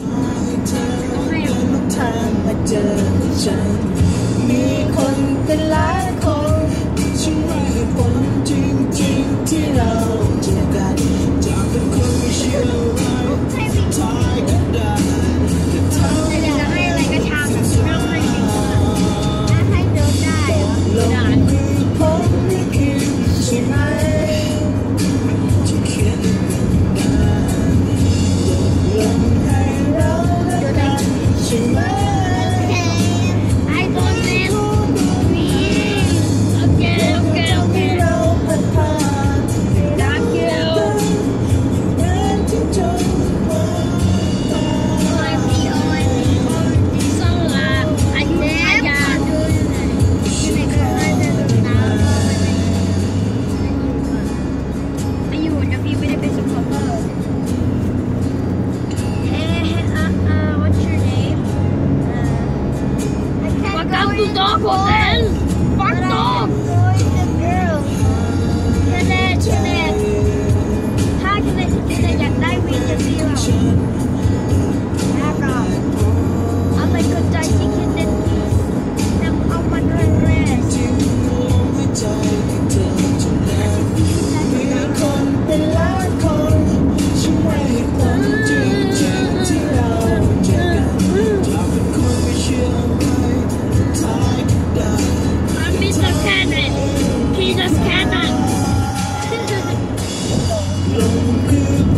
ให้ลูกทามาเจอฉันมีคนเป็นหลายคน 给我滚！